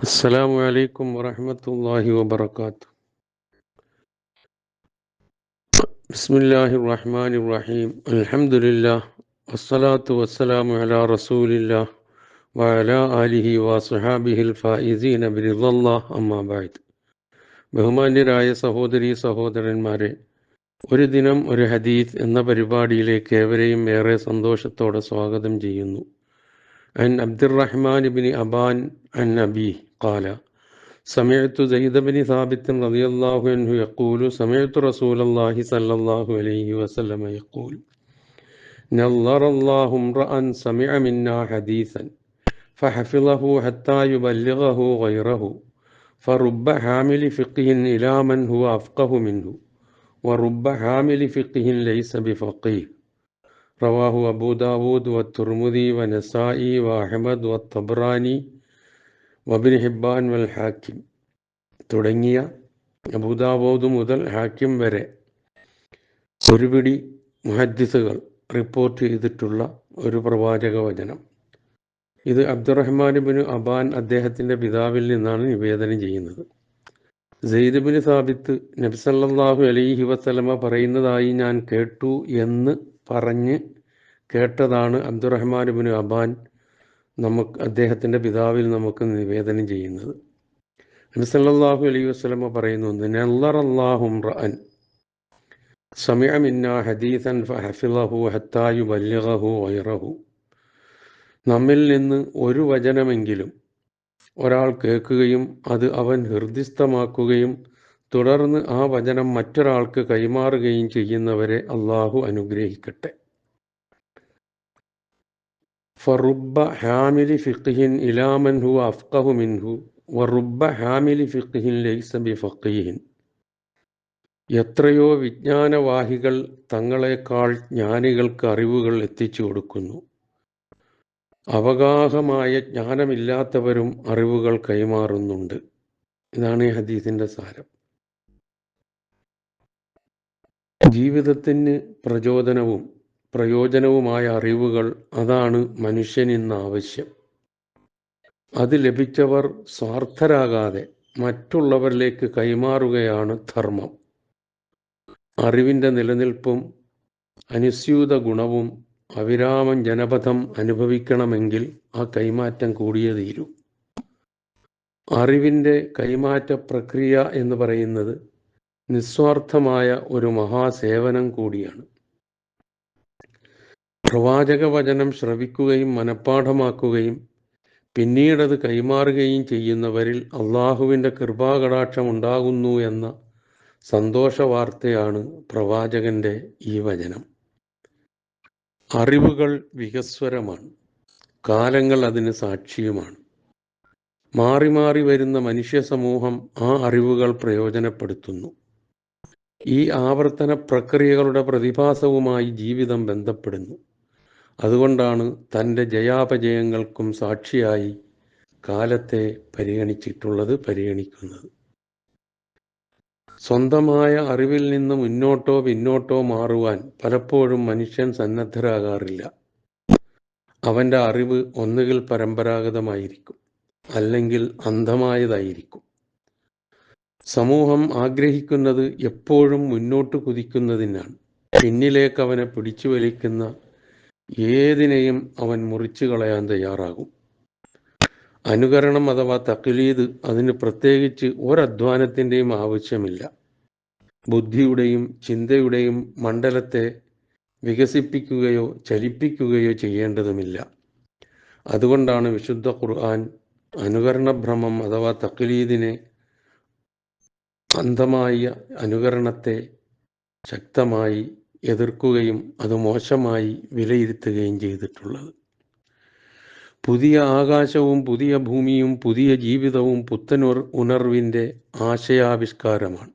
السلام عليكم ورحمة الله وبركاته بسم الله الرحمن الرحيم الحمد لله والصلاة والسلام على رسول الله وعلى آله وصحابه الفائزين برضا الله أما بعد ബഹുമാന്യരായ സഹോദരി സഹോദരന്മാരെ ഒരു ദിനം ഒരു ഹദീത്ത് എന്ന പരിപാടിയിലേക്ക് ഏവരെയും ഏറെ സന്തോഷത്തോടെ സ്വാഗതം ചെയ്യുന്നു عن عبد الرحمن بن أبان عن أبيه قال سمعت زيد بن ثابت رضي الله عنه يقول سمعت رسول الله صلى الله عليه وسلم يقول نظر الله امرأ سمع منا حديثا فحفظه حتى يبلغه غيره فرب حامل فقه إلى من هو أفقه منه ورب حامل فقه ليس بفقيه رواه أبو داود والترمذي ونسائي وأحمد والطبراني വബിൻ ഹിബാൻ വൽ ഹാക്കിം. തുടങ്ങിയ അബുദാബോദ് മുതൽ ഹാക്കിം വരെ ഒരുപിടി മുഹദ്ദിസുകൾ റിപ്പോർട്ട് ചെയ്തിട്ടുള്ള ഒരു പ്രവാചക വചനം. ഇത് അബ്ദുറഹ്മാൻ ബിന് അബാൻ അദ്ദേഹത്തിന്റെ പിതാവിൽ നിന്നാണ് നിവേദനം ചെയ്യുന്നത്. സെയ്ദ് ബിന് സാബിത്ത് നബ്സല്ലാഹു അലൈഹി വസ്ലമ പറയുന്നതായി ഞാൻ കേട്ടു എന്ന് പറഞ്ഞ് കേട്ടതാണ് അബ്ദുറഹ്മാൻ ബിന് അബാൻ നമുക്ക് അദ്ദേഹത്തിന്റെ പിതാവിൽ നമുക്ക് നിവേദനം ചെയ്യുന്നത്. നബിസല്ലാഹു അലൈഹി വസ്ലമ പറയുന്നു റഅൻ ഹദീസൻ നമ്മിൽ നിന്ന് ഒരു വചനമെങ്കിലും ഒരാൾ കേൾക്കുകയും അത് അവൻ ഹൃദിസ്ഥമാക്കുകയും തുടർന്ന് ആ വചനം മറ്റൊരാൾക്ക് കൈമാറുകയും ചെയ്യുന്നവരെ അള്ളാഹു അനുഗ്രഹിക്കട്ടെ. ഫറുബ ഹാമിലി ഫിഖിൻ ഇലാമൻ ഹു അഫ്കഹു മിൻഹു വറുബ ഹാമിലി ഫിഖിൻ ലൈസ ബി ഫഖീഹിൻ എത്രയോ വിജ്ഞാനവാഹികൾ തങ്ങളെക്കാൾ ജ്ഞാനികൾക്ക് അറിവുകൾ എത്തിച്ചു കൊടുക്കുന്നു. അവഗാഹമായ ജ്ഞാനമില്ലാത്തവരും അറിവുകൾ കൈമാറുന്നുണ്ട്. ഇതാണ് ഈ ഹദീസിന്റെ സാരം. ജീവിതത്തിന് പ്രചോദനവും പ്രയോജനവുമായ അറിവുകൾ അതാണ് മനുഷ്യനിന്ന് ആവശ്യം അത് ലഭിച്ചവർ സ്വാർത്ഥരാകാതെ മറ്റുള്ളവരിലേക്ക് കൈമാറുകയാണ് ധർമ്മം. അറിവിന്റെ നിലനിൽപ്പും അനുസ്യൂത ഗുണവും അവിരാമം ജനപഥം അനുഭവിക്കണമെങ്കിൽ ആ കൈമാറ്റം കൂടിയേ തീരൂ. അറിവിന്റെ കൈമാറ്റ പ്രക്രിയ എന്ന് പറയുന്നത് നിസ്വാർത്ഥമായ ഒരു മഹാസേവനം കൂടിയാണ്. പ്രവാചക വചനം ശ്രവിക്കുകയും മനഃപ്പാഠമാക്കുകയും പിന്നീടത് കൈമാറുകയും ചെയ്യുന്നവരിൽ അള്ളാഹുവിന്റെ കൃപാകടാക്ഷം ഉണ്ടാകുന്നു എന്ന സന്തോഷ വാർത്തയാണ് പ്രവാചകന്റെ ഈ വചനം. അറിവുകൾ വികസ്വരമാണ്. കാലങ്ങൾ അതിന് സാക്ഷിയുമാണ്. മാറി മാറി വരുന്ന മനുഷ്യ സമൂഹം ആ അറിവുകൾ പ്രയോജനപ്പെടുത്തുന്നു. ഈ ആവർത്തന പ്രക്രിയകളുടെ പ്രതിഭാസവുമായി ജീവിതം ബന്ധപ്പെടുന്നു. അതുകൊണ്ടാണ് തന്റെ ജയാപജയങ്ങൾക്കും സാക്ഷിയായി കാലത്തെ പരിഗണിച്ചിട്ടുള്ളത് പരിഗണിക്കുന്നത്. സ്വന്തമായ അറിവിൽ നിന്ന് മുന്നോട്ടോ പിന്നോട്ടോ മാറുവാൻ പലപ്പോഴും മനുഷ്യൻ സന്നദ്ധരാകാറില്ല. അവന്റെ അറിവ് ഒന്നുകിൽ പരമ്പരാഗതമായിരിക്കും അല്ലെങ്കിൽ അന്ധമായതായിരിക്കും. സമൂഹം ആഗ്രഹിക്കുന്നത് എപ്പോഴും മുന്നോട്ട് കുതിക്കുന്നതിനാണ്. പിന്നിലേക്ക് അവനെ പിടിച്ചു വലിക്കുന്ന ഏതിനെയും അവൻ മുറിച്ചു കളയാൻ തയ്യാറാകും. അനുകരണം അഥവാ തക്ലീദ് അതിന് പ്രത്യേകിച്ച് ഒരധ്വാനത്തിന്റെയും ആവശ്യമില്ല. ബുദ്ധിയുടെയും ചിന്തയുടെയും മണ്ഡലത്തെ വികസിപ്പിക്കുകയോ ചലിപ്പിക്കുകയോ ചെയ്യേണ്ടതുമില്ല. അതുകൊണ്ടാണ് വിശുദ്ധ ഖുർആൻ അനുകരണഭ്രമം അഥവാ തക്ലീദിനെ അന്ധമായ അനുകരണത്തെ ശക്തമായി എതിർക്കുകയും അത് മോശമായി വിലയിരുത്തുകയും ചെയ്തിട്ടുള്ളത്. പുതിയ ആകാശവും പുതിയ ഭൂമിയും പുതിയ ജീവിതവും പുത്തൻ ഉണർവിന്റെ ആശയാവിഷ്കാരമാണ്.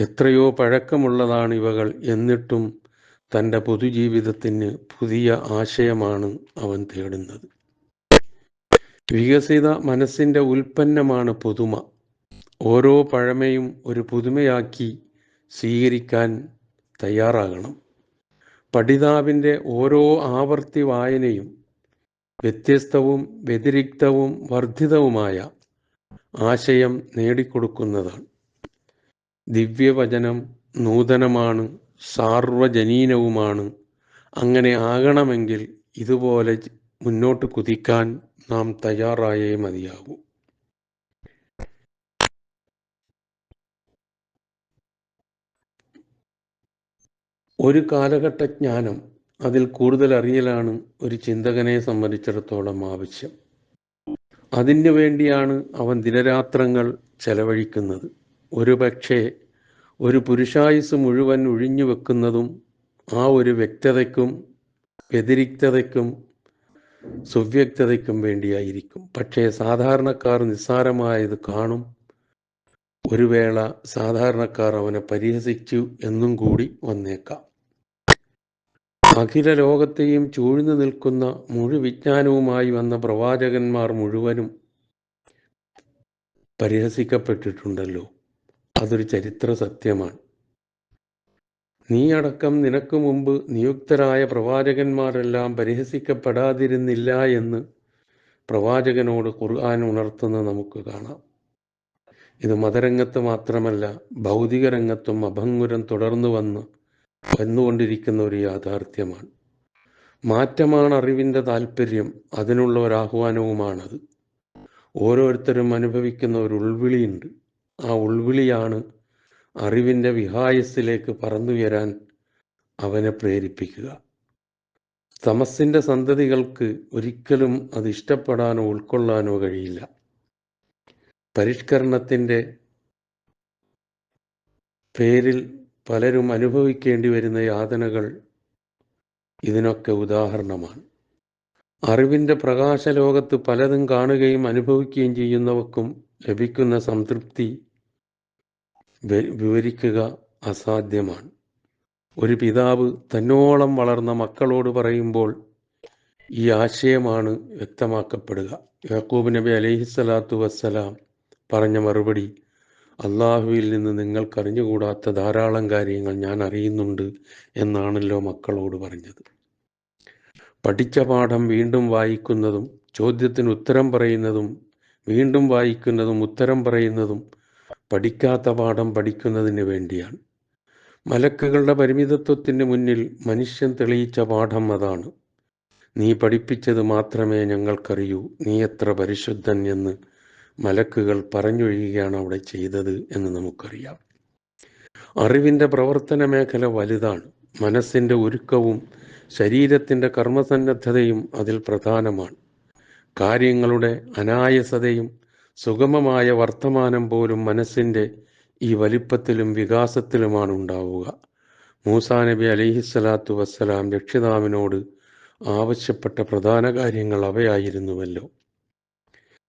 എത്രയോ പഴക്കമുള്ളതാണ് ഇവകൾ എന്നിട്ടും തന്റെ പൊതുജീവിതത്തിന് പുതിയ ആശയമാണ് അവൻ തേടുന്നത്. വികസിത മനസ്സിന്റെ ഉൽപ്പന്നമാണ് പുതുമ. ഓരോ പഴമയും ഒരു പുതുമയാക്കി സ്വീകരിക്കാൻ തയ്യാറാകണം. പഠിതാവിന്റെ ഓരോ ആവർത്തി വായനയും വ്യത്യസ്തവും വ്യതിരിക്തവും വർദ്ധിതവുമായ ആശയം നേടിക്കൊടുക്കുന്നതാണ്. ദിവ്യവചനം നൂതനമാണ് സാർവജനീനവുമാണ്. അങ്ങനെ ആകണമെങ്കിൽ ഇതുപോലെ മുന്നോട്ട് കുതിക്കാൻ നാം തയ്യാറായേ മതിയാകൂ. ഒരു കാലഘട്ട ജ്ഞാനം അതിൽ കൂടുതൽ അറിയലാണ് ഒരു ചിന്തകനെ സംബന്ധിച്ചിടത്തോളം ആവശ്യം. അതിനു വേണ്ടിയാണ് അവൻ ദിനരാത്രങ്ങൾ ചെലവഴിക്കുന്നത്. ഒരു പക്ഷേ ഒരു പുരുഷായുസ് മുഴുവൻ ഒഴിഞ്ഞു വെക്കുന്നതും ആ ഒരു വ്യക്തതയ്ക്കും വ്യതിരിക്തതയ്ക്കും സുവ്യക്തതയ്ക്കും വേണ്ടിയായിരിക്കും. പക്ഷേ സാധാരണക്കാർ നിസ്സാരമായത് കാണും. ഒരു വേള സാധാരണക്കാർ അവനെ പരിഹസിച്ചു എന്നും കൂടി വന്നേക്കാം. അഖില ലോകത്തെയും ചൂഴ്ന്നു നിൽക്കുന്ന മുഴു വിജ്ഞാനവുമായി വന്ന പ്രവാചകന്മാർ മുഴുവനും പരിഹസിക്കപ്പെട്ടിട്ടുണ്ടല്ലോ. അതൊരു ചരിത്ര സത്യമാണ്. നീ അടക്കം നിനക്ക് മുമ്പ് നിയുക്തരായ പ്രവാചകന്മാരെല്ലാം പരിഹസിക്കപ്പെടാതിരുന്നില്ല എന്ന് പ്രവാചകനോട് ഖുർആൻ ഉണർത്തുന്ന നമുക്ക് കാണാം. ഇത് മതരംഗത്ത് മാത്രമല്ല ഭൗതിക രംഗത്തും അഭംഗുരം തുടർന്നു വന്ന് വന്നുകൊണ്ടിരിക്കുന്ന ഒരു യാഥാർത്ഥ്യമാണ്. മാറ്റമാണ് അറിവിന്റെ താല്പര്യം അതിനുള്ള ഒരു ആഹ്വാനവുമാണത്. ഓരോരുത്തരും അനുഭവിക്കുന്ന ഒരു ഉൾവിളിയുണ്ട്. ആ ഉൾവിളിയാണ് അറിവിന്റെ വിഹായസിലേക്ക് പറന്നുയരാൻ അവനെ പ്രേരിപ്പിക്കുക. തമസിന്റെ സന്തതികൾക്ക് ഒരിക്കലും അത് ഇഷ്ടപ്പെടാനോ ഉൾക്കൊള്ളാനോ കഴിയില്ല. പരിഷ്കരണത്തിന്റെ പേരിൽ പലരും അനുഭവിക്കേണ്ടി വരുന്ന യാതനകൾ ഇതിനൊക്കെ ഉദാഹരണമാണ്. അറിവിന്റെ പ്രകാശലോകത്ത് പലതും കാണുകയും അനുഭവിക്കുകയും ചെയ്യുന്നവർക്കും ലഭിക്കുന്ന സംതൃപ്തി വിവരിക്കുക അസാധ്യമാണ്. ഒരു പിതാവ് തന്നോളം വളർന്ന മക്കളോട് പറയുമ്പോൾ ഈ ആശയമാണ് വ്യക്തമാക്കപ്പെടുക. യാക്കൂബ് നബി അലൈഹിസ്സലാത്തു വസ്സലാം പറഞ്ഞ മറുപടി അള്ളാഹുവിൽ നിന്ന് നിങ്ങൾക്കറിഞ്ഞുകൂടാത്ത ധാരാളം കാര്യങ്ങൾ ഞാൻ അറിയുന്നുണ്ട് എന്നാണല്ലോ മക്കളോട് പറഞ്ഞത്. പഠിച്ച പാഠം വീണ്ടും വായിക്കുന്നതും ചോദ്യത്തിന് ഉത്തരം പറയുന്നതും വീണ്ടും വായിക്കുന്നതും ഉത്തരം പറയുന്നതും പഠിക്കാത്ത പാഠം പഠിക്കുന്നതിന് വേണ്ടിയാണ്. മലക്കുകളുടെ പരിമിതത്വത്തിന് മുന്നിൽ മനുഷ്യൻ തെളിയിച്ച പാഠം അതാണ്. നീ പഠിപ്പിച്ചത് മാത്രമേ ഞങ്ങൾക്കറിയൂ. നീ എത്ര പരിശുദ്ധൻ എന്ന് മലക്കുകൾ പറഞ്ഞൊഴിയുകയാണ് അവിടെ ചെയ്തത് എന്ന് നമുക്കറിയാം. അറിവിന്റെ പ്രവർത്തന മേഖല വലുതാണ്. മനസ്സിന്റെ ഒരുക്കവും ശരീരത്തിന്റെ കർമ്മസന്നദ്ധതയും അതിൽ പ്രധാനമാണ്. കാര്യങ്ങളുടെ അനായസതയും സുഗമമായ വർത്തമാനം പോലും മനസ്സിന്റെ ഈ വലിപ്പത്തിലും വികാസത്തിലുമാണ് ഉണ്ടാവുക. മൂസാ നബി അലിഹിസ്സലാത്തു വസ്സലാം രക്ഷിതാവിനോട് ആവശ്യപ്പെട്ട പ്രധാന കാര്യങ്ങൾ അവയായിരുന്നുവല്ലോ.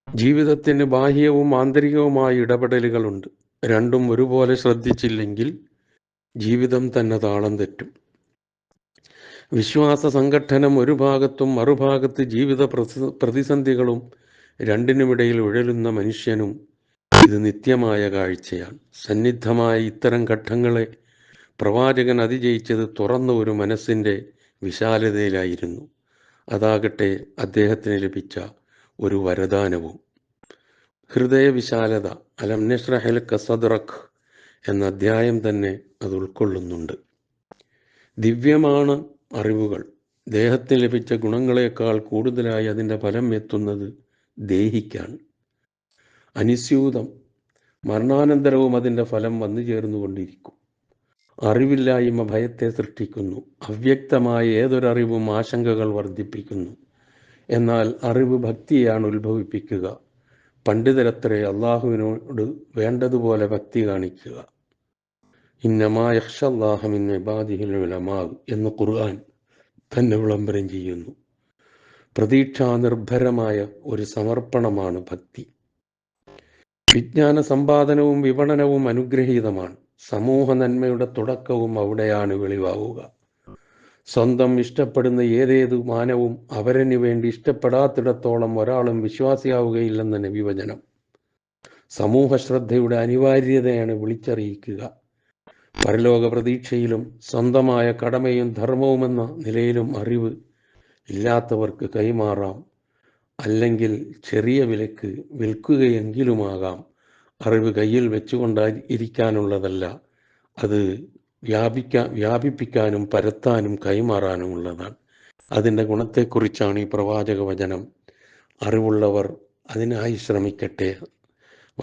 ജീവിതത്തിന് ബാഹ്യവും ആന്തരികവുമായ ഇടപെടലുകളുണ്ട്. രണ്ടും ഒരുപോലെ ശ്രദ്ധിച്ചില്ലെങ്കിൽ ജീവിതം തന്നെ താളം തെറ്റും. വിശ്വാസ സംഘട്ടനം ഒരു ഭാഗത്തും മറുഭാഗത്ത് ജീവിത പ്രതിസന്ധികളും രണ്ടിനുമിടയിൽ ഉഴലുന്ന മനുഷ്യനും ഇത് നിത്യമായ കാഴ്ചയാണ്. സന്നിഗ്ധമായ ഇത്തരം ഘട്ടങ്ങളെ പ്രവാചകൻ അതിജയിച്ചത് തുറന്ന ഒരു മനസ്സിന്റെ വിശാലതയിലായിരുന്നു. അതാകട്ടെ അദ്ദേഹത്തിന് ലഭിച്ച ഒരു വരദാനവും. ഹൃദയവിശാലത അലം നഷ്റഹൽ എന്ന അധ്യായം തന്നെ അത് ഉൾക്കൊള്ളുന്നുണ്ട്. ദിവ്യമാണ് അറിവുകൾ. ദേഹത്തിന് ലഭിച്ച ഗുണങ്ങളെക്കാൾ കൂടുതലായി അതിന്റെ ഫലം എത്തുന്നത് ദേഹിക്കാണ്. അനിസ്യൂതം മരണാനന്തരവും അതിന്റെ ഫലം വന്നു ചേർന്നുകൊണ്ടിരിക്കും. അറിവില്ലായ്മ ഭയത്തെ സൃഷ്ടിക്കുന്നു. അവ്യക്തമായ ഏതൊരറിവും ആശങ്കകൾ വർദ്ധിപ്പിക്കുന്നു. എന്നാൽ അറിവ് ഭക്തിയാണ് ഉത്ഭവിപ്പിക്കുക. പണ്ഡിതരത്രേ അള്ളാഹുവിനോട് വേണ്ടതുപോലെ ഭക്തി കാണിക്കുക. ഇന്നമാ യക്ഷല്ലാഹമിൻ ഇബാദിഹിൽ ഉലമാവ് എന്ന് ഖുർആൻ തന്നെ വിളംബരം ചെയ്യുന്നു. പ്രതീക്ഷാനിർഭരമായ ഒരു സമർപ്പണമാണ് ഭക്തി. വിജ്ഞാന സമ്പാദനവും വിപണനവും അനുഗ്രഹീതമാണ്. സമൂഹ നന്മയുടെ തുടക്കവും അവിടെയാണ് വെളിവാവുക. സ്വന്തം ഇഷ്ടപ്പെടുന്ന ഏതേത് മാനവും അവരന് വേണ്ടി ഇഷ്ടപ്പെടാത്തിടത്തോളം ഒരാളും വിശ്വാസിയാവുകയില്ലെന്ന നബിവചനം സമൂഹ ശ്രദ്ധയുടെ അനിവാര്യതയാണ് വിളിച്ചറിയിക്കുക. പരലോക പ്രതീക്ഷയിലും സ്വന്തമായ കടമയും ധർമ്മവുമെന്ന നിലയിലും അറിവ് ഇല്ലാത്തവർക്ക് കൈമാറാം. അല്ലെങ്കിൽ ചെറിയ വിലക്ക് വിൽക്കുകയെങ്കിലുമാകാം. അറിവ് കയ്യിൽ വെച്ചുകൊണ്ടാ ഇരിക്കാനുള്ളതല്ല അത് വ്യാപിക്കാൻ വ്യാപിപ്പിക്കാനും പരത്താനും കൈമാറാനും ഉള്ളതാണ്. അതിന്റെ ഗുണത്തെക്കുറിച്ചാണ് ഈ പ്രവാചക വചനം അറിവുള്ളവർ അതിനായി ശ്രമിക്കട്ടെ.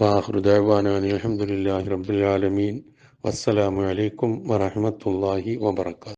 വാഹൃദാനി അലഹമുല്ലാ റബുലാലമീൻ വസ്സലാമു അലൈക്കും വറഹമത്തല്ലാഹി വബർക്കാത്തു